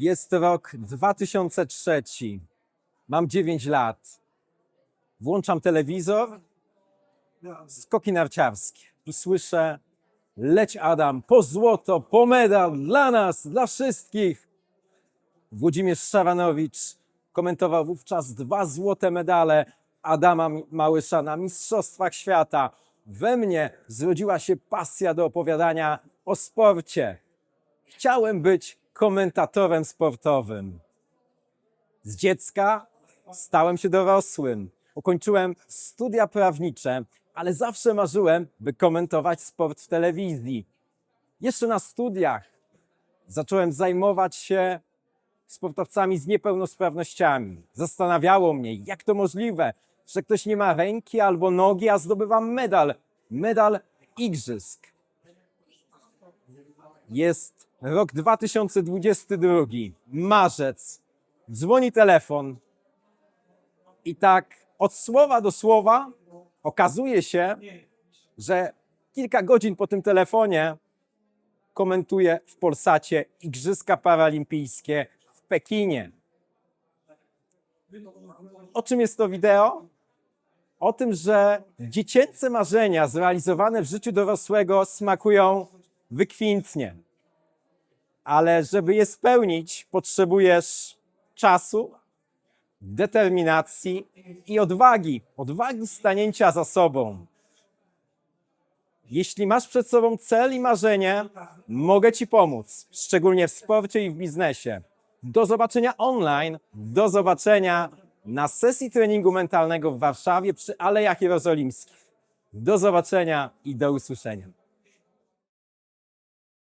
Jest rok 2003. Mam 9 lat. Włączam telewizor, skoki narciarskie i słyszę leć Adam, po złoto, po medal, dla nas, dla wszystkich. Włodzimierz Szaranowicz komentował wówczas dwa złote medale Adama Małysza na Mistrzostwach Świata. We mnie zrodziła się pasja do opowiadania o sporcie. Chciałem być komentatorem sportowym. Z dziecka stałem się dorosłym. Ukończyłem studia prawnicze, ale zawsze marzyłem, by komentować sport w telewizji. Jeszcze na studiach zacząłem zajmować się sportowcami z niepełnosprawnościami. Zastanawiało mnie, jak to możliwe, że ktoś nie ma ręki albo nogi, a zdobywa medal. Medal igrzysk. Jest rok 2022, marzec. Dzwoni telefon i tak od słowa do słowa okazuje się, że kilka godzin po tym telefonie komentuje w Polsacie Igrzyska Paralimpijskie w Pekinie. O czym jest to wideo? O tym, że dziecięce marzenia zrealizowane w życiu dorosłego smakują wykwintnie. Ale żeby je spełnić, potrzebujesz czasu, determinacji i odwagi. Odwagi stanięcia za sobą. Jeśli masz przed sobą cel i marzenie, mogę Ci pomóc, szczególnie w sporcie i w biznesie. Do zobaczenia online, do zobaczenia na sesji treningu mentalnego w Warszawie przy Alejach Jerozolimskich. Do zobaczenia i do usłyszenia.